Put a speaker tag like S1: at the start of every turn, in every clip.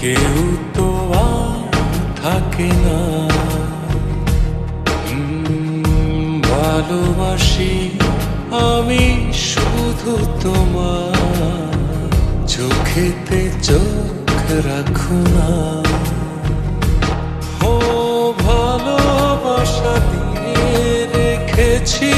S1: কেউ তো আর থাকে না। ভালোবাসি আমি শুধু তোমার। চোখেতে চোখ রাখো না। ও ভালোবাসা দিয়ে রেখেছি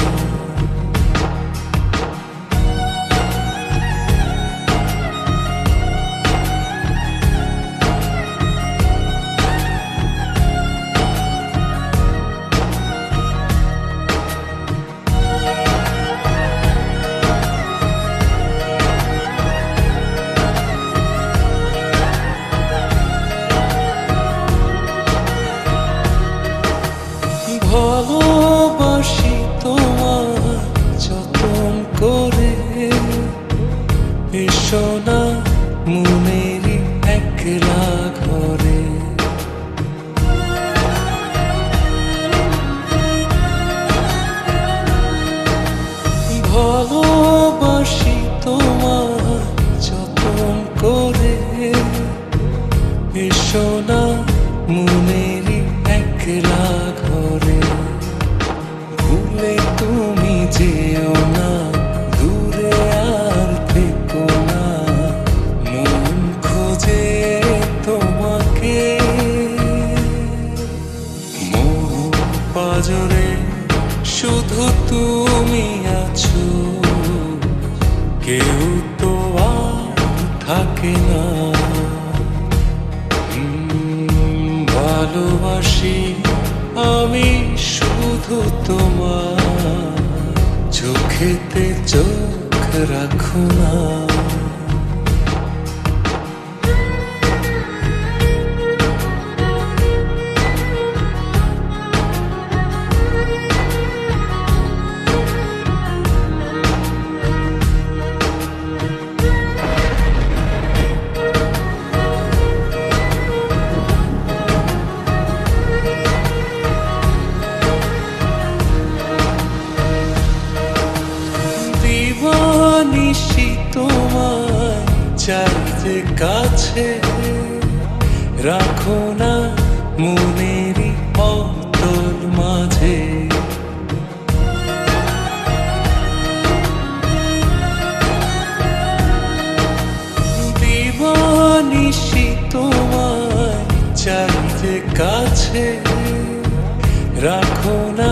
S1: ভালোবাসি তোমার যতন করে। এসো না একলা ঘরে। ভালোবাসি তোমার যতন করে। এসো না একলা কেউ তো থাকে না। ভালোবাসি আমি শুধু তোমার। চোখেতে চোখ রাখো না। তোমায় চাইতে কাছে রাখো না মনেরই অতল মাঝে। দিবানিশি তোমায় চাইতে কাছে রাখো না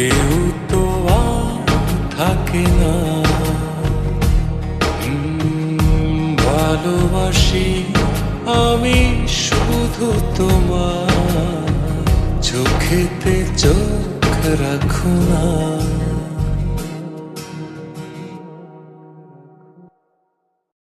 S1: কেউ তো থাকে না। ভালোবাসি আমি শুধু তোমার। চোখেতে চোখ রাখো না।